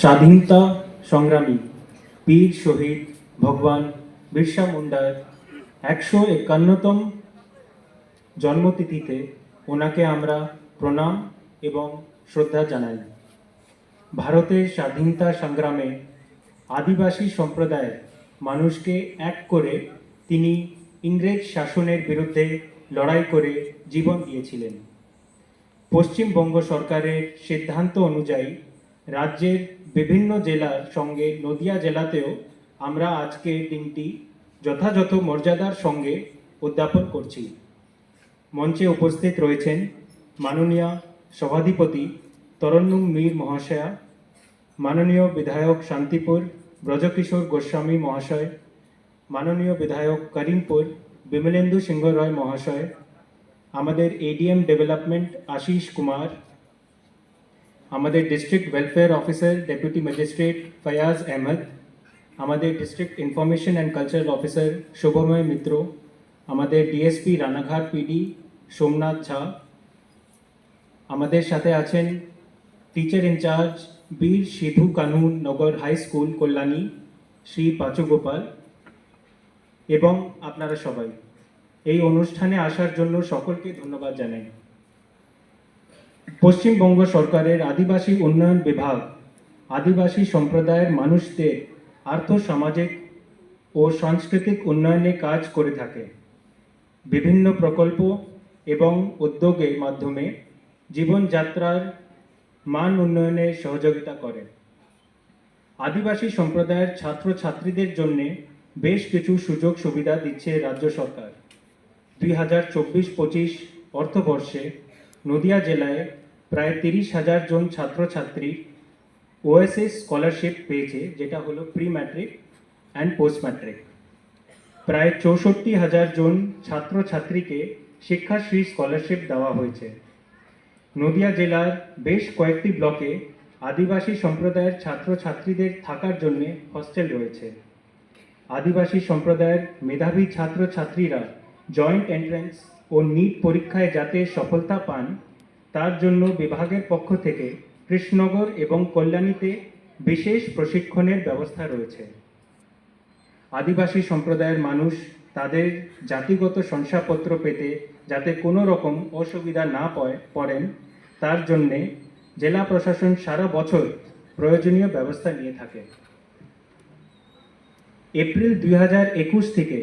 স্বাধীনতা সংগ্রামী বীর শহীদ ভগবান বিরসা মুন্ডার একশো একান্নতম জন্মতিথিতে ওনাকে আমরা প্রণাম এবং শ্রদ্ধা জানাই। ভারতের স্বাধীনতা সংগ্রামে আদিবাসী সম্প্রদায়ের মানুষকে এক করে তিনি ইংরেজ শাসনের বিরুদ্ধে লড়াই করে জীবন দিয়েছিলেন। পশ্চিমবঙ্গ সরকারের সিদ্ধান্ত অনুযায়ী রাজ্যের বিভিন্ন জেলার সঙ্গে নদিয়া জেলাতেও আমরা আজকে দিনটি যথাযথ মর্যাদার সঙ্গে উদ্যাপন করছি। মঞ্চে উপস্থিত রয়েছেন মাননীয় সভাধিপতি তরন্নুম মীর মহাশয়া, মাননীয় বিধায়ক শান্তিপুর ব্রজকিশোর গোস্বামী মহাশয়, মাননীয় বিধায়ক করিমপুর বিমলেন্দু সিংহ রয় মহাশয়, আমাদের এডিএম ডেভেলপমেন্ট আশিস কুমার আমাদের district welfare officer deputy magistrate Fayaz Ahmad আমাদের district information and cultural officer Shubhamoy Mitra আমাদের ডিএসপি রানাঘাট পিডি সোমনাথ ঝা আমাদের সাথে আছেন teacher in charge Bir Sidhu Kanun Nagar high school Kalyani, Shri Pachu Gopal এবং আপনারা সবাই। এই অনুষ্ঠানে আসার জন্য সকলকে ধন্যবাদ জানাই। পশ্চিমবঙ্গ সরকারের আদিবাসী উন্নয়ন বিভাগ, আদিবাসী সম্প্রদায়ের মানুষদের আর্থ, সামাজিক ও সাংস্কৃতিক উন্নয়নে কাজ করে থাকে। বিভিন্ন প্রকল্প এবং উদ্যোগের মাধ্যমে জীবনযাত্রার মান উন্নয়নে সহযোগিতা করে। আদিবাসী সম্প্রদায়ের ছাত্রছাত্রীদের জন্য বেশ কিছু সুযোগ সুবিধা দিচ্ছে রাজ্য সরকার। দুই হাজার চব্বিশ পঁচিশ অর্থবর্ষে নদিয়া জেলায় প্রায় তিরিশ হাজার জন ছাত্রছাত্রী ওএসএস স্কলারশিপ পেয়েছে, যেটা হলো pre matric and post matric প্রায় চৌষট্টি হাজার জন ছাত্রছাত্রীকে শিক্ষাশ্রী স্কলারশিপ দেওয়া হয়েছে। নদিয়া জেলার বেশ কয়েকটি ব্লকে আদিবাসী সম্প্রদায়ের ছাত্রছাত্রীদের থাকার জন্য হস্টেল রয়েছে। আদিবাসী সম্প্রদায়ের মেধাবী ছাত্রছাত্রীরা জয়েন্ট এন্ট্রান্স ও নিট পরীক্ষায় যাতে সফলতা পান তার জন্য বিভাগের পক্ষ থেকে কৃষ্ণনগর এবং কল্যাণীতে বিশেষ প্রশিক্ষণের ব্যবস্থা রয়েছে। আদিবাসী সম্প্রদায়ের মানুষ তাদের জাতিগত শংসাপত্র পেতে যাতে কোনো রকম অসুবিধা না পড়েন, তার জন্যে জেলা প্রশাসন সারা বছর প্রয়োজনীয় ব্যবস্থা নিয়ে থাকে। এপ্রিল দুই হাজার একুশ থেকে